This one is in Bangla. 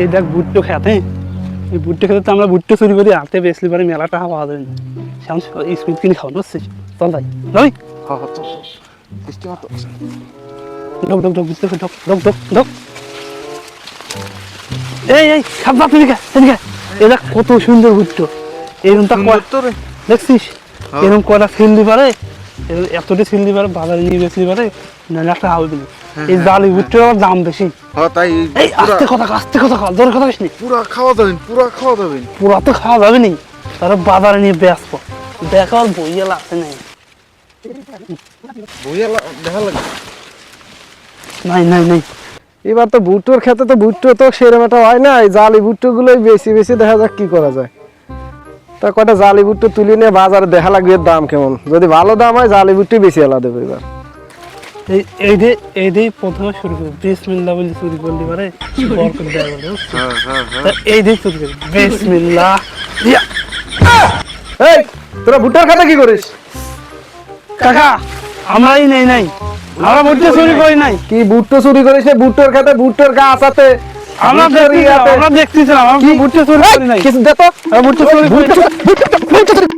এই দেখ ভুট্টো খেতে এই ভুট্টো খেতে তো আমরা ভুট্টো চুরি করি হাতে বেসলি পারে মেলা টাকা পাওয়া যাবে না সেমন স্পিড কিনে খাওয়া বুঝছিস চল ভাই হ্যাঁ হ্যাঁ চল চল। বৃষ্টি মতো ঢোক ঢোক ঢোক ভুট্টো ঢোক ঢোক ঢোক ঢোক এই এই খাবার তুমি খা তুমি দেখ কত সুন্দর ভুট্টো। এরকম তা দেখছিস? হ্যাঁ। এরকম কয়টা ফিল দি পারে এতটা ফিল দি পারে বাজারে নিয়ে বেচলি পারে না একটা না এই জালি ভুট্টোর আবার দাম বেশি। হ্যাঁ তাই এই আস্তে কথা আস্তে কথা জোরে কথা নি। পুরা খাওয়া যাবেন পুরা খাওয়া যাবেন। পুরা তো খাওয়া যাবে নি তারা বাজারে নিয়ে বেচবো দেখা আর বইয়ে লাগছে নাই। বইয়া দেখা লাগে নাই নাই নাই। এবার তো ভুট্টোর খেতে তো ভুট্টো তো সেরকম একটা হয় না জালি ভুট্টো গুলোই বেশি বেশি দেখা যাক কি করা যায়। তা কটা জালি ভুট্টো তুলে নিয়ে বাজারে দেখা লাগবে এর দাম কেমন? যদি ভালো দাম হয় জালি ভুট্টো বেশি আলাদা দেবো এবার। এই এই দে এই দিয়ে প্রথমে শুরু করি বিসমিল্লাহ বলে চুরি করলি পারে বরকত দেয় বলে হ্যাঁ হ্যাঁ হ্যাঁ। এই দিয়ে চুরি করি বিসমিল্লাহ। ইয়া, এই তোরা ভুট্টোর খেতে কি করিস? কাকা আমরাই নেই নাই। আমরা ভুট্টো চুরি করি নাই। কি ভুট্টো চুরি করিস ভুট্টোর খেতে ভুট্টোর গাছ আছে। আমরা দেখতেছিলাম ইয়াতে- আমরা দেখতেছিলাম আমরা ভুট্টো চুরি করি নাই। কিছু দেখো। আমি বুটটা চুরি ভুট্টো চুরি-